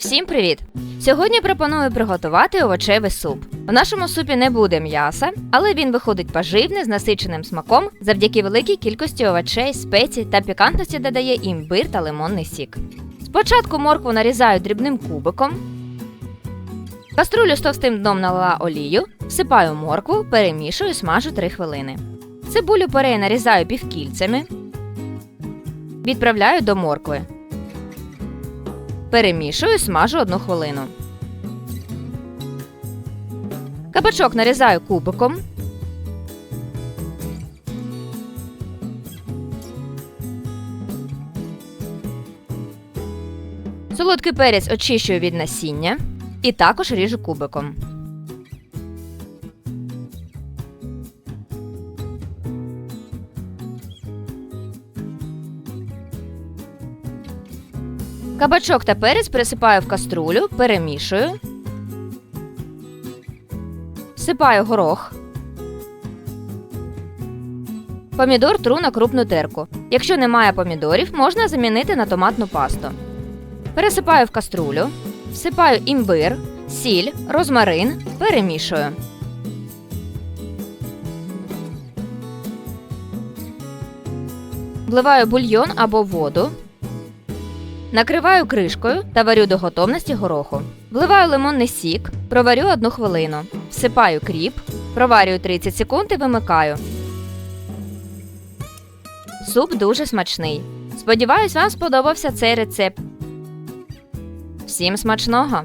Всім привіт! Сьогодні пропоную приготувати овочевий суп. В нашому супі не буде м'яса, але він виходить поживний з насиченим смаком завдяки великій кількості овочей, спецій та пікантності додає імбир та лимонний сік. Спочатку моркву нарізаю дрібним кубиком. Каструлю з товстим дном налила олію, всипаю моркву, перемішую, смажу 3 хвилини. Цибулю порей нарізаю півкільцями. Відправляю до моркви. Перемішую, смажу одну хвилину. Кабачок нарізаю кубиком. Солодкий перець очищую від насіння і також ріжу кубиком. Кабачок та перець пересипаю в каструлю, перемішую. Всипаю горох. Помідор тру на крупну терку. Якщо немає помідорів, можна замінити на томатну пасту. Пересипаю в каструлю, всипаю імбир, сіль, розмарин, перемішую. Вливаю бульйон або воду. Накриваю кришкою та варю до готовності гороху. Вливаю лимонний сік, проварю 1 хвилину. Всипаю кріп, проварюю 30 секунд і вимикаю. Суп дуже смачний. Сподіваюсь, вам сподобався цей рецепт. Всім смачного!